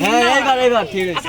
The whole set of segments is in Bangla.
হ্যাঁ এইবার এইবার ঠিক আছে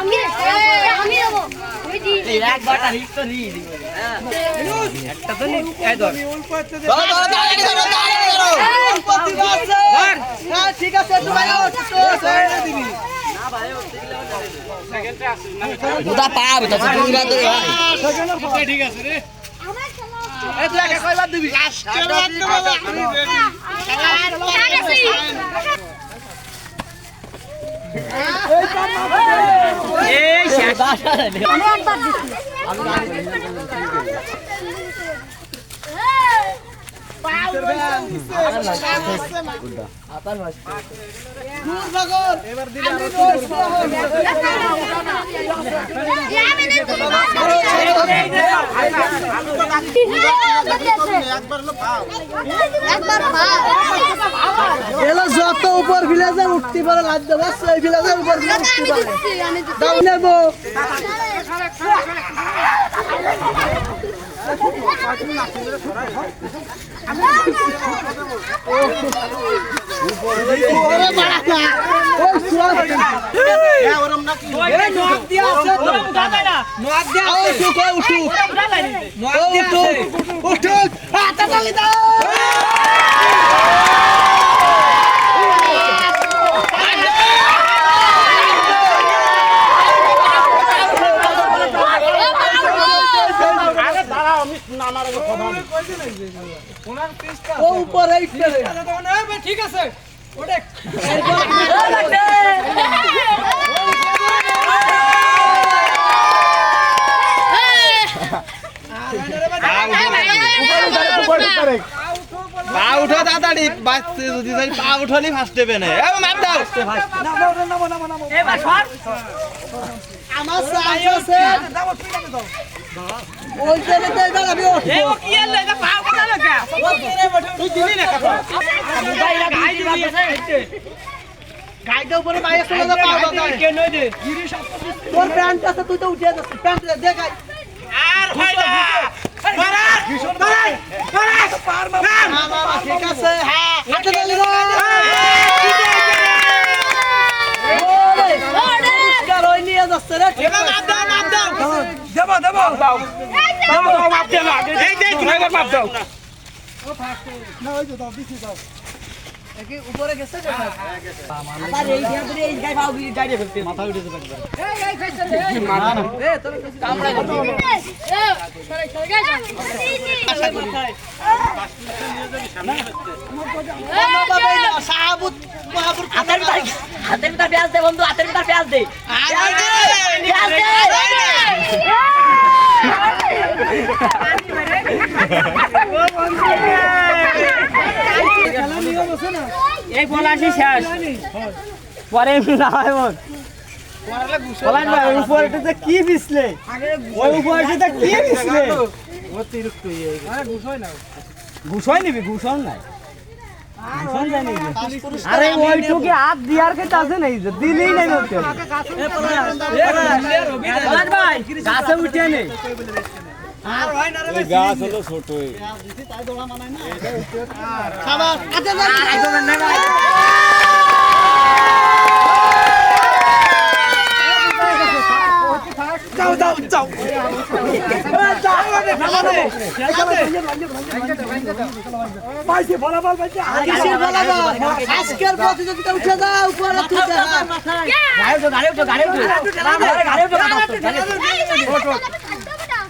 আমি আমি দেবো ওই দি একবার রিক্স তো নিয়ে দিব একটা তো নি এই ধর ঠিক আছে তোমার দুটা পাবে তো দুই রাত ধরে হয় আমার খেলা দিবি এই শেষ আমি একবার দিচ্ছি যত উপর ভিলেজে উঠতে পারে লাগতে পারছে এই ভিলেজের উপর ভিলেজ উঠতে পারে। দাম নেব। উঠুক উঠুক উঠুক হাতে তালি দাও ও উপরে ঠিক আছে। ওটা পা উঠো তাড়াতাড়ি বাঁচতে যদি যাই পা উঠলি ফার্স্ট দেবে না। এ মাপ দাও। আমার সাইজ আছে। ওই জায়গাতে এবার আমি উঠবো তুই দিলি না গাইডে উপরে বাইরে চলে যা পাও বাতায় তোর প্যান্ট আছে তুই তো উঠে যাচ্ছিস প্যান্ট দে গাই। ঠিক আছে হ্যাঁ। হাতে দাও ওরে, পুরস্কার ওই নিয়ে যাচ্ছে রে ঠিক আছে উপরে গেছে আবার এই গায়ে এই গায়ে পাও দিয়ে গাড়ি ফেলতে মাথা? উঠেছে একবার এ তোর কামড়া করতে বাবা সাহাবুত মাহবুব হাতের ভিতর হাতের ভিতর পেঁয়াজ দে বন্ধু হাতের ভিতর দে। পেঁয়াজ দে পেঁয়াজ দে। এই পলাশি শেষ। পরে এমনি মন পলাশ ভাই ওই কি পিছলে ওই উপরটাতে কি পিছলে ঘুষই নিবি ঘুষন নাই। ঘুষন যায় নাকি? আরে ওইটুকু হাত দিয়ার খেতে আছে নাই যে দিলেই নাই গাছে উঠে নেই গাছ হলো ছোট সাবাস হাতে তালি যাও যাও যাও। আজকের প্রতিযোগিতা উঠে যাও উপরে তুই দেখা গাড়ি উঠো গাড়ি উঠো গাড়ি উঠো। গাড়ি উঠো গাড়ি উঠো।